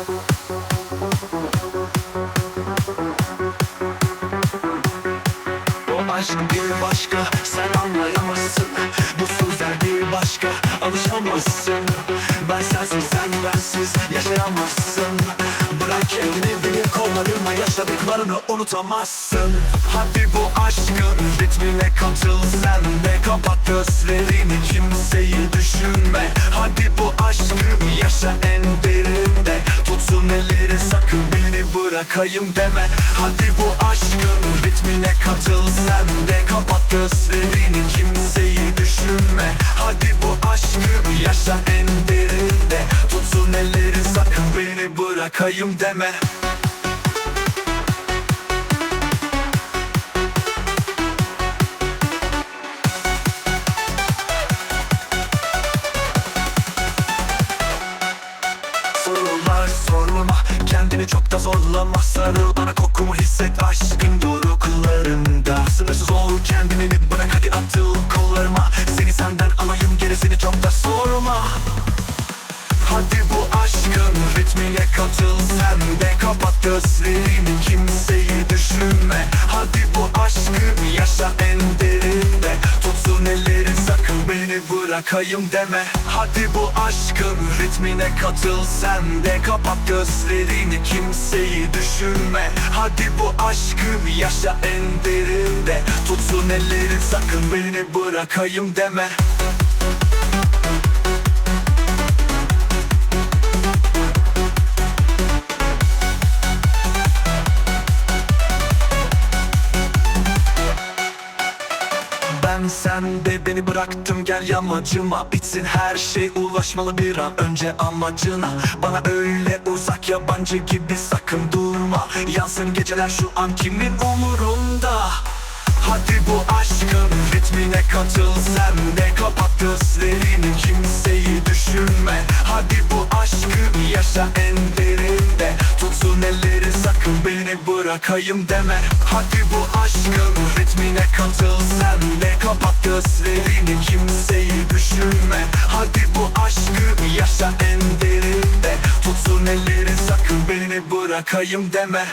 O aşk bir başka sen anlayamazsın. Bu sözler bir başka alışamazsın. Ben sensiz sen bensiz yaşayamazsın. Bırak kendini benim kollarıma yaşadıklarını unutamazsın. Hadi bu aşkın ritmine katıl sen bırakayım deme. Hadi bu aşkın ritmine katıl sen de. Kapat gözlerini kimseyi düşünme. Hadi bu aşkı yaşa en derinde. Tutsun elleri sakın beni bırakayım deme Kendini çok da zorlama. Sarıl bana kokumu hisset Aşkın. Doruklarında Sınırsız ol kendini bırak. Hadi atıl kollarıma. Seni senden alayım gerisini çok da sorma. Hadi bu aşkın ritmine katıl sen de. Kapat gözlerini bırakayım deme. Hadi bu aşkın ritmine katıl sen de. Kapat gözlerini kimseyi düşünme. Hadi bu aşkı yaşa en derinde. Tutsun ellerin sakın beni bırakayım deme sen de beni bıraktım gel yamacıma. Bitsin her şey ulaşmalı bir an. Önce amacına. Bana öyle uzak yabancı gibi sakın durma. Yansın geceler şu an kimin umurunda? Hadi bu aşkın ritmine katıl sen de. Kapat gözlerini kimseyi düşünme bırakayım deme. Hadi bu aşkın ritmine katıl sen de. Kapat gözlerini kimseyi düşünme. Hadi bu aşkı yaşa en derinde. Tutsun elleri sakın beni bırakayım deme